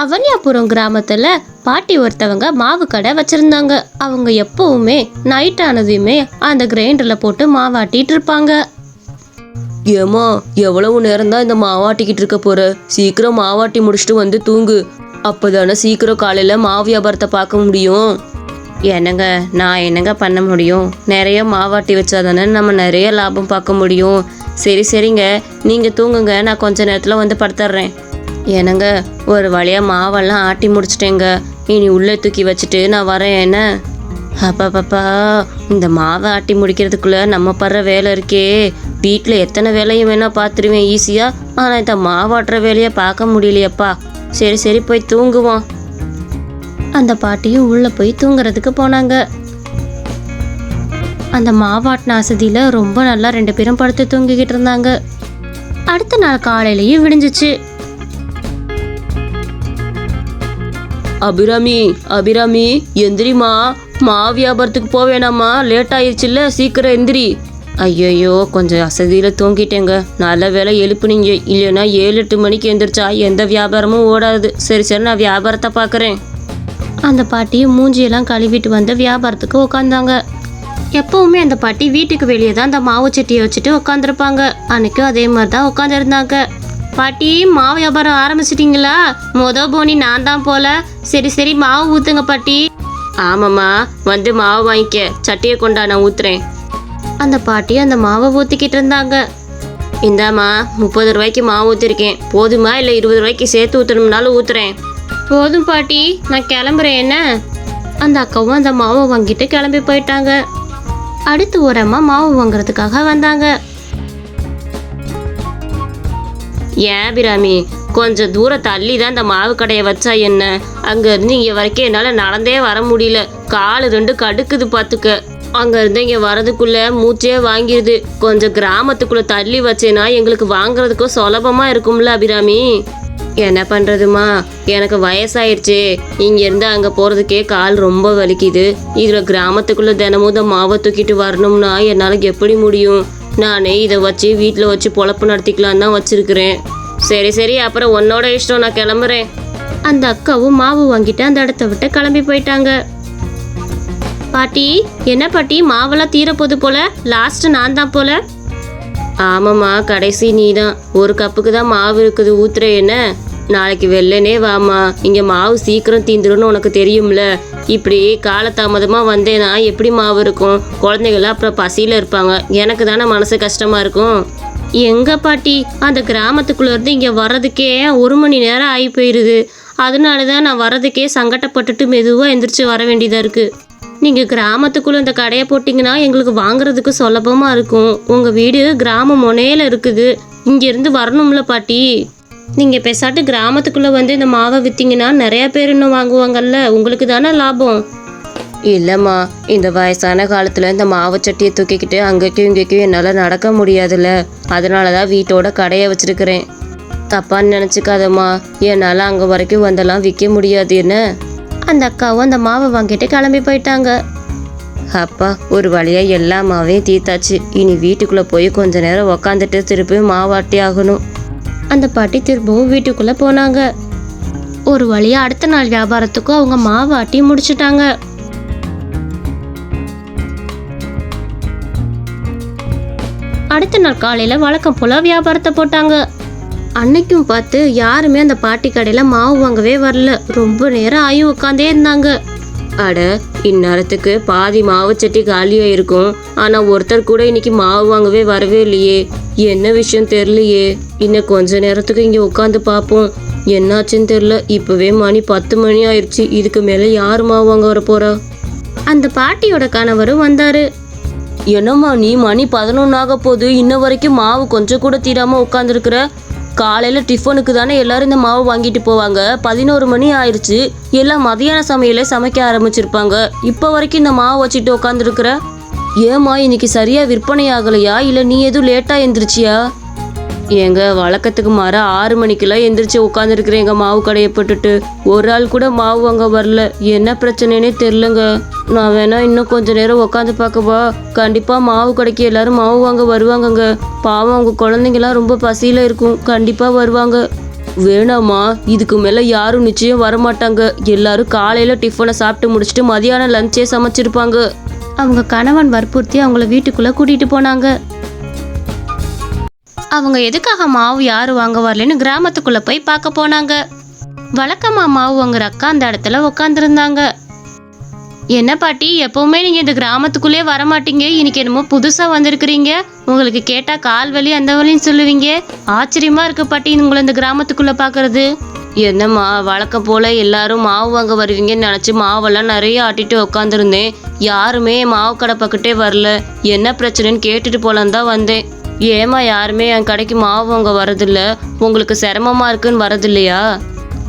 அவனியாபுரம் கிராமத்துல பாட்டி ஒருத்தவங்க மாவு கடை வச்சிருந்தாங்க. அவங்க எப்பவுமே நைட் ஆனதையுமே அந்த கிரைண்டர்ல போட்டு மாவாட்டிட்டு இருப்பாங்க. ஏமா எவ்வளவு நேரம் தான் இந்த மாவாட்டிக்கிட்டு இருக்க போற? சீக்கிரம் மாவாட்டி முடிச்சுட்டு வந்து தூங்கு. அப்பதானே சீக்கிரம் காலையில மாவு வியாபாரத்தை பார்க்க முடியும். என்னங்க நான் என்னங்க பண்ண முடியும்? நிறைய மாவாட்டி வச்சாதானே நம்ம நிறைய லாபம் பார்க்க முடியும். சரி சரிங்க. நீங்க தூங்குங்க. நான் கொஞ்ச நேரத்துல வந்து படுத்துடுறேன் என்னங்க ஒரு வழியா மாவெல்லாம் ஆட்டி முடிச்சிட்டேங்க. இனி உள்ளே தூக்கி வச்சுட்டு நான் வரேன் என்ன? அப்பப்பப்பா இந்த மாவை ஆட்டி முடிக்கிறதுக்குள்ள நம்ம படுற வேலை இருக்கே. வீட்டில் எத்தனை வேலையும் வேணால் பார்த்துருவேன் ஈஸியாக ஆனால் இந்த மாவாட்டுற வேலையை பார்க்க முடியலையப்பா. சரி சரி போய் தூங்குவோம். அந்த பாட்டியும் உள்ளே போய் தூங்குறதுக்கு போனாங்க. அந்த மாவாட்டின அசதியில் ரொம்ப நல்லா ரெண்டு பேரும் படுத்து தூங்கிக்கிட்டு இருந்தாங்க. அடுத்த நாள் காலையிலையும் விடிஞ்சிச்சு. அபிராமி அபிராமி எந்திரிமா மா. வியாபாரத்துக்கு போவேணாமா லேட் ஆயிடுச்சுல்ல சீக்கிரம் எந்திரி. ஐயையோ கொஞ்சம் அசதியில் தூங்கிட்டேங்க. நல்ல வேலை எழுப்புனீங்க. இல்லைன்னா ஏழு எட்டு மணிக்கு எந்திரிச்சா எந்த வியாபாரமும் ஓடாது. சரி சரி நான் வியாபாரத்தை பார்க்குறேன். அந்த பாட்டி மூஞ்சியெல்லாம் கழுவிட்டு வந்து வியாபாரத்துக்கு உட்காந்தாங்க எப்பவுமே அந்த பாட்டி வீட்டுக்கு வெளியே தான் அந்த மாவு சட்டியை வச்சுட்டு உட்காந்துருப்பாங்க அன்னைக்கும் அதே மாதிரி தான் உட்காந்துருந்தாங்க பாட்டி மாவு வியாபாரம் ஆரம்பிச்சிட்டிங்களா? மொத போனி நான் தான் போல. சரி சரி மாவு ஊத்துங்க பாட்டி. ஆமாம்மா வந்து மாவு வாங்கிக்க. சட்டியை கொண்டா நான் ஊத்துறேன். அந்த பாட்டி அந்த மாவை ஊற்றிக்கிட்டு இருந்தாங்க. இந்தாம்மா முப்பது ரூபாய்க்கு மாவு ஊற்றிருக்கேன் போதுமா இல்லை இருபது ரூபாய்க்கு சேர்த்து ஊற்றணும்னாலும் ஊற்றுறேன் போதும் பாட்டி நான் கிளம்புறேன் என்ன? அந்த அக்காவும் அந்த மாவை வாங்கிட்டு கிளம்பி போயிட்டாங்க. அடுத்து ஒரு அம்மா மாவு வாங்குறதுக்காக வந்தாங்க. ஏன் பிராமி கொஞ்சம் தூரம் தள்ளி தான் இந்த மாவு கடையை வச்சா என்ன? அங்கேருந்து இங்கே வரைக்கும் என்னால் நடந்தே வர முடியல. கால் ரெண்டு கடுக்குது பார்த்துக்க. அங்கேருந்து இங்கே வரதுக்குள்ளே மூச்சே வாங்கிடுது கொஞ்சம் கிராமத்துக்குள்ளே தள்ளி வச்சேன்னா எங்களுக்கு வாங்குறதுக்கும் சுலபமாக இருக்கும்ல அபிராமி. என்ன பண்ணுறதுமா எனக்கு வயசாயிடுச்சு இங்கேருந்து அங்கே போகிறதுக்கே கால் ரொம்ப வலிக்குது. இதில் கிராமத்துக்குள்ளே தினமும் இந்த மாவை தூக்கிட்டு வரணும்னா என்னால் எப்படி முடியும்? நானே இதை வச்சு வீட்டில் வச்சு பொழப்பு நடத்திக்கலான்னு தான் வச்சுருக்கிறேன். சரி சரி அப்புறம் உன்னோட இஷ்டம் நான் கிளம்புறேன். அந்த அக்காவும் மாவு வாங்கிட்டு அந்த இடத்த விட்டு கிளம்பி போயிட்டாங்க. பாட்டி என்ன பாட்டி மாவெல்லாம் தீரப்போகுது போல? லாஸ்ட் நான் தான் போல? ஆமாம்மா கடைசி நீ தான் ஒரு கப்புக்கு தான் மாவு இருக்குது ஊத்துற என்ன? நாளைக்கு வெள்ளனே வாம்மா. இங்கே மாவு சீக்கிரம் தீந்துரும்னு உனக்கு தெரியும்ல. இப்படி காலதாமதமா வந்தேன்னா எப்படி மாவு இருக்கும்? குழந்தைகள்லாம் அப்புறம் பசியில் இருப்பாங்க. எனக்கு தானே மனசு கஷ்டமாக இருக்கும். எங்க பாட்டி? அந்த கிராமத்துக்குள்ள இருந்து இங்கே வர்றதுக்கே ஒரு மணி நேரம் ஆகி போயிடுது அதனால தான் நான் வர்றதுக்கே சங்கடப்பட்டுட்டு மெதுவாக எந்திரிச்சு வர வேண்டியதாக இருக்குது நீங்கள் கிராமத்துக்குள்ளே இந்த கடையை போட்டிங்கன்னா எங்களுக்கு வாங்குறதுக்கு சுலபமாக இருக்கும். உங்கள் வீடு கிராம முனையில் இருக்குது. இங்கேருந்து வரணும்ல பாட்டி. நீங்கள் பெசாட்டு கிராமத்துக்குள்ளே வந்து இந்த மாவை விற்றீங்கன்னா நிறையா பேர் இன்னும் வாங்குவாங்கல்ல உங்களுக்கு தானே லாபம்? இல்லைம்மா இந்த வயசான காலத்தில் இந்த மாவு சட்டியை தூக்கிக்கிட்டு அங்கேக்கும் இங்கேக்கும் என்னால் நடக்க முடியாதுல்ல. அதனால தான் வீட்டோட கடையை வச்சிருக்கிறேன். தப்பான்னு நினச்சிக்காதம்மா என்னால் அங்கே வரைக்கும் வந்தெல்லாம் விற்க முடியாது என்ன? அந்த அக்காவும் அந்த மாவை வாங்கிட்டு கிளம்பி போயிட்டாங்க. அப்பா ஒரு வழியா எல்லா மாவையும் தீத்தாச்சு இனி வீட்டுக்குள்ளே போய் கொஞ்ச நேரம் உக்காந்துட்டு திருப்பி மாவாட்டி ஆகணும். அந்த பாட்டி திரும்பவும் வீட்டுக்குள்ளே போனாங்க. ஒரு வழியாக அடுத்த நாள் வியாபாரத்துக்கும் அவங்க மாவாட்டி முடிச்சிட்டாங்க. அடுத்த நாள் காலையில் வழக்கம் போல வியாபாரத்தை போட்டாங்க. அன்னைக்கும் பார்த்து யாருமே அந்த பாட்டி கடையில் மாவு வாங்கவே வரல. ரொம்ப நேரம் ஆகி உட்காந்தே இருந்தாங்க. அட இந்நேரத்துக்கு பாதி மாவு சட்டி காலியாக இருக்கும். ஆனால் ஒருத்தர் கூட இன்னைக்கு மாவு வாங்கவே வரவே இல்லையே. என்ன விஷயம் தெரியலையே. இன்னும் கொஞ்ச நேரத்துக்கு இங்கே உட்காந்து பார்ப்போம். என்னாச்சுன்னு தெரில இப்போவே மணி பத்து மணி ஆயிடுச்சு இதுக்கு மேலே யார் மாவு வாங்க வர போறா? அந்த பாட்டியோட கணவரும் வந்தாரு. என்னம்மா நீ மணி பதினொன்று ஆக போகுது இன்ன வரைக்கும் மாவு கொஞ்சம் கூட தீராம உட்காந்துருக்குற காலையில் டிஃபனுக்கு தானே எல்லாரும் இந்த மாவு வாங்கிட்டு போவாங்க. பதினோரு மணி ஆயிடுச்சு எல்லாம் மதியான சமையலே சமைக்க ஆரம்பிச்சிருப்பாங்க. இப்போ வரைக்கும் இந்த மாவு வச்சுட்டு உட்காந்துருக்குற ஏம்மா இன்னைக்கு சரியா விற்பனை ஆகலையா? இல்லை நீ எதுவும் லேட்டாக எந்திரிச்சியா? ஏங்க வழக்கத்துக்கு மாற ஆறு மணிக்கெல்லாம் எந்திரிச்சு உட்காந்துருக்குறேன் எங்கள் மாவு கடையை போட்டுட்டு. ஒரு ஆள் கூட மாவு வாங்க வரல. என்ன பிரச்சனைனே தெரிலங்க நான் வேணா இன்னும் கொஞ்ச நேரம் உட்காந்து பார்க்கவா. கண்டிப்பாக மாவு கடைக்கு எல்லாரும் மாவு வாங்க வருவாங்கங்க. பாவம் அவங்க குழந்தைங்கலாம் ரொம்ப பசியில் இருக்கும். கண்டிப்பாக வருவாங்க. வேணாமா இதுக்கு மேலே யாரும் நிச்சயம் வரமாட்டாங்க. எல்லாரும் காலையில் டிஃபனை சாப்பிட்டு முடிச்சுட்டு மதியானம் லஞ்சே சமைச்சிருப்பாங்க. அவங்க கணவன் வற்புறுத்தி அவங்கள வீட்டுக்குள்ள கூட்டிட்டு போனாங்க. அவங்க எதுக்காக மாவு யாரு வாங்க வரலன்னு கிராமத்துக்குள்ள போய் பார்க்க போனாங்க. வழக்கமா மாவு வாங்குற அக்கா அந்த இடத்துல உட்காந்துருந்தாங்க என்ன பாட்டி எப்பவுமே நீங்க இந்த கிராமத்துக்குள்ளே வர மாட்டீங்க இன்னைக்கு என்னமோ புதுசா வந்திருக்கிறீங்க. உங்களுக்கு கேட்டா கால் வலி அந்த வலின்னு சொல்லுவீங்க. ஆச்சரியமா இருக்கு பாட்டி உங்களை இந்த கிராமத்துக்குள்ள பாக்குறது என்னம்மா வழக்கம் போல எல்லாரும் மாவு வாங்க வருவீங்கன்னு நினச்சி மாவெல்லாம் நிறைய ஆட்டிட்டு உட்காந்துருந்தேன் யாருமே மாவு கடை பக்கத்தே வரல. என்ன பிரச்சனைன்னு கேட்டுட்டு போலான்னு தான் வந்தேன். ஏமா யாருமே என் கடைக்கு மாவு வாங்க வரதில்ல. உங்களுக்கு சிரமமா இருக்குன்னு வரதில்லையா?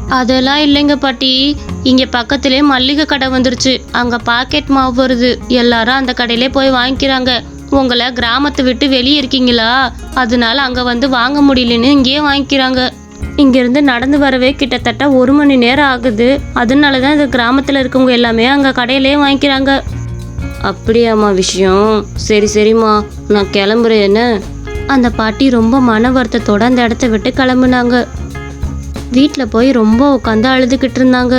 அதெல்லாம் இல்லைங்க பாட்டி. இங்க பக்கத்திலே மல்லிகை கடை வந்துருச்சு. அங்க பாக்கெட் மாவு வருது. எல்லாரும் அந்த கடையிலே போய் வாங்கிக்கிறாங்க. உங்களை கிராமத்தை விட்டு வெளியே இருக்கீங்களா? அதனால அங்க வந்து வாங்க முடியலன்னு இங்கேயே வாங்கிக்கிறாங்க. இங்கிருந்து நடந்து வரவே கிட்டத்தட்ட ஒரு மணி நேரம் ஆகுது. அதனால தான் இந்த கிராமத்தில் இருக்கவங்க எல்லாமே அங்கே கடையிலே வாங்கிக்கிறாங்க. அப்படியாம்மா விஷயம். சரி சரிம்மா. நான் கிளம்புறேன் என்ன? அந்த பாட்டி ரொம்ப மன வருத்தத்தோட அந்த இடத்த விட்டு கிளம்புனாங்க. வீட்டில் போய் ரொம்ப உட்காந்து அழுதுகிட்டு இருந்தாங்க.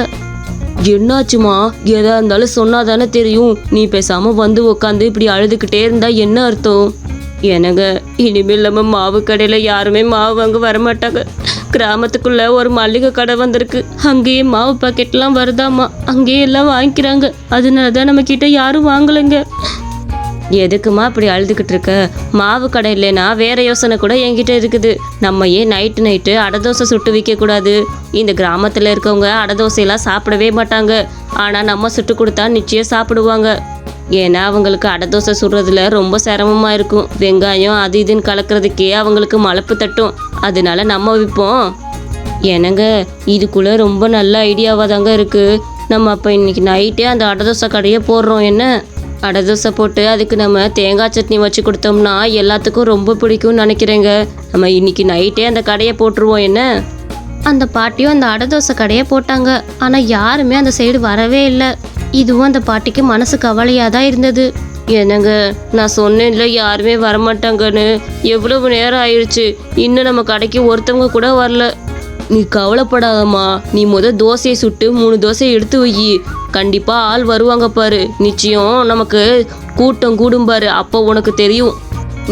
என்னாச்சுமா? எதா இருந்தாலும் சொன்னாதானே தெரியும். நீ பேசாம வந்து உட்காந்து இப்படி அழுதுகிட்டே இருந்தா என்ன அர்த்தம்? எனங்க இனிமேல் நம்ம மாவு கடையில் யாருமே மாவு வாங்க வரமாட்டாங்க. கிராமத்துக்குள்ள ஒரு மளிகை கடை வந்திருக்கு. அங்கேயே மாவு பாக்கெட்லாம் வருதாம்மா அங்கேயே எல்லாம் வாங்கிக்கிறாங்க. அதனால தான் நம்ம கிட்ட யாரும் வாங்கலைங்க. எதுக்குமா இப்படி அழுதுகிட்டு இருக்க? மாவு கடை இல்லைன்னா வேற யோசனை கூட என்கிட்ட இருக்குது. நம்ம ஏன் நைட்டு நைட்டு அடை தோசை சுட்டு விற்கக்கூடாது இந்த கிராமத்தில் இருக்கவங்க அடை தோசையெல்லாம் சாப்பிடவே மாட்டாங்க. ஆனால் நம்ம சுட்டு கொடுத்தா நிச்சயம் சாப்பிடுவாங்க. ஏன்னா அவங்களுக்கு அடை தோசை சுடுறதுல ரொம்ப சிரமமாக இருக்கும். வெங்காயம் அது இதுன்னு கலக்கிறதுக்கே அவங்களுக்கு மலப்பு தட்டும். அதனால நம்ம விற்போம் என்னங்க இதுக்குள்ள ரொம்ப நல்ல ஐடியாவாக தாங்க இருக்குது நம்ம அப்போ இன்னைக்கு நைட்டே அந்த அடை தோசை கடையை போடுறோம் என்ன? அடை தோசை போட்டு அதுக்கு நம்ம தேங்காய் சட்னி வச்சு கொடுத்தோம்னா எல்லாத்துக்கும் ரொம்ப பிடிக்கும்னு நினைக்கிறேங்க. நம்ம இன்னைக்கு நைட்டே அந்த கடையை போட்டுருவோம் என்ன? அந்த பாட்டியும் அந்த அடை தோசை கடையை போட்டாங்க. ஆனால் யாருமே அந்த சைடு வரவே இல்லை. இதுவும் அந்த பாட்டிக்கு மனசு கவலையாக தான் இருந்தது. என்னங்க நான் சொன்னேன்ல யாருமே வரமாட்டாங்கன்னு. எவ்வளவு நேரம் ஆயிடுச்சு இன்னும் நம்ம கடைக்கு ஒருத்தவங்க கூட வரல. நீ கவலைப்படாதம்மா. நீ முத தோசையை சுட்டு மூணு தோசையை எடுத்து வை கண்டிப்பா ஆள் வருவாங்க பாரு. நிச்சயம் நமக்கு கூட்டம் கூடும் பாரு. அப்போ உனக்கு தெரியும்.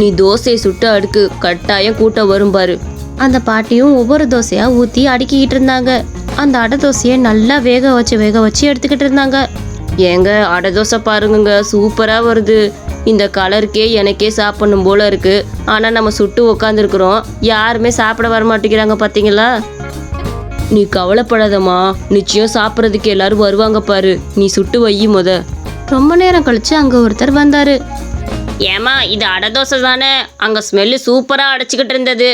நீ தோசையை சுட்டு அடுக்கு கட்டாயம் கூட்டம் வரும் பாரு. அந்த பாட்டியும் ஒவ்வொரு தோசையாக ஊற்றி அடுக்கிக்கிட்டு இருந்தாங்க. அந்த அடை தோசையை நல்லா வேக வச்சு வேக வச்சு எடுத்துக்கிட்டு இருந்தாங்க. ஏங்க அடை தோசை பாருங்கங்க. சூப்பராக வருது. இந்த கலருக்கே எனக்கே சாப்பிடணும் போல இருக்கு. ஆனால் நம்ம சுட்டு உக்காந்துருக்குறோம். யாருமே சாப்பிட வர மாட்டேங்கிறாங்க பார்த்தீங்களா நீ கவலைப்படாதம்மா. நிச்சயம் சாப்பிட்றதுக்கு எல்லாரும் வருவாங்க பாரு. நீ சுட்டு வையி முத. ரொம்ப நேரம் கழிச்சு அங்கே ஒருத்தர் வந்தார். ஏமா இது அடை தோசை தானே? அங்கே ஸ்மெல்லு சூப்பராக அடைச்சிக்கிட்டு இருந்தது.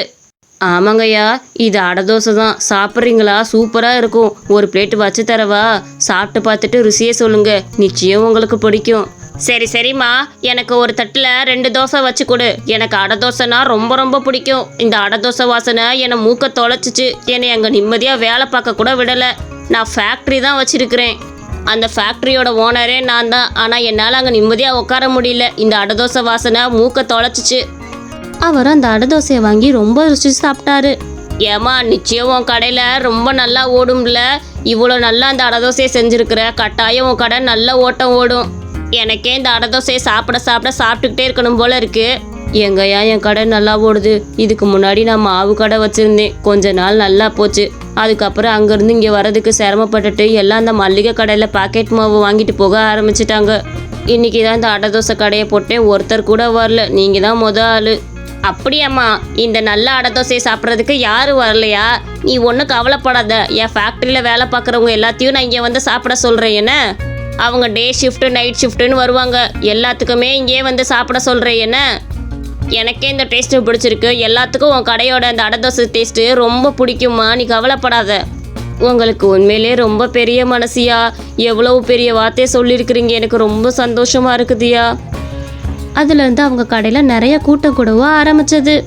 ஆமாங்கய்யா இது அடை தோசை தான். சாப்பிட்றீங்களா? சூப்பராக இருக்கும். ஒரு பிளேட் வச்சு தரவா? சாப்பிட்டு பார்த்துட்டு ருசியே சொல்லுங்க. நிச்சயம் உங்களுக்கு பிடிக்கும். சரி சரிம்மா. எனக்கு ஒரு தட்டில் ரெண்டு தோசை வச்சு கொடு. எனக்கு அடை தோசைனா ரொம்ப ரொம்ப பிடிக்கும். இந்த அடை தோசை வாசனை என்னை மூக்க தொலைச்சிச்சு. என்னை அங்கே நிம்மதியாக வேலை பார்க்க கூட விடலை. நான் ஃபேக்ட்ரி தான் வச்சிருக்கிறேன். அந்த ஃபேக்ட்ரியோட ஓனரே நான் தான். ஆனால் என்னால் அங்கே நிம்மதியாக உட்கார முடியல. இந்த அடை தோசை வாசனை மூக்க தொலைச்சிச்சு. அவர் அந்த அடை தோசையை வாங்கி ரொம்ப ருசிச்சு சாப்பிட்டாரு. ஏமா நிச்சயம் உன் கடையில் ரொம்ப நல்லா ஓடும்ல. இவ்வளோ நல்லா அந்த அடை தோசையை செஞ்சுருக்கிற. கட்டாயம் உன் கடை நல்ல ஓட்டம் ஓடும். எனக்கே இந்த அடை தோசையை சாப்பிட சாப்பிட சாப்பிட்டுக்கிட்டே இருக்கணும் போல இருக்கு. எங்கய்யா என் கடை நல்லா ஓடுது. இதுக்கு முன்னாடி நான் மாவு கடை வச்சுருந்தேன். கொஞ்ச நாள் நல்லா போச்சு. அதுக்கப்புறம் அங்கேருந்து இங்கே வரதுக்கு சிரமப்பட்டுட்டு எல்லாம் அந்த மல்லிகை கடையில் பாக்கெட் மாவு வாங்கிட்டு போக ஆரம்பிச்சிட்டாங்க. இன்னைக்கு தான் இந்த அடை தோசை கடையை போட்டேன். ஒருத்தர் கூட வரல. நீங்கள் தான் முத ஆள். அப்படியாம்மா இந்த நல்ல அடை தோசையை சாப்பிட்றதுக்கு யாரும் வரலையா? நீ ஒன்றும் கவலைப்படாத. என் ஃபேக்ட்ரியில் வேலை பார்க்குறவங்க எல்லாத்தையும் நான் இங்கே வந்து சாப்பிட சொல்கிறேன் என்ன? அவங்க டே ஷிஃப்ட்டு நைட் ஷிஃப்ட்டுன்னு வருவாங்க. எல்லாத்துக்குமே இங்கே வந்து சாப்பிட சொல்கிறேன் என்ன? எனக்கே இந்த டேஸ்ட்டு பிடிச்சிருக்கு. எல்லாத்துக்கும் உன் கடையோட அந்த அடை தோசை டேஸ்ட்டு ரொம்ப பிடிக்குமா நீ கவலைப்படாத. உங்களுக்கு உண்மையிலே ரொம்ப பெரிய மனசியா? எவ்வளவு பெரிய வார்த்தையை சொல்லியிருக்கிறீங்க? எனக்கு ரொம்ப சந்தோஷமாக இருக்குதுயா அதுலேருந்து அவங்க கடையில் நிறைய கூட்டம் கூடவும் ஆரம்பிச்சது.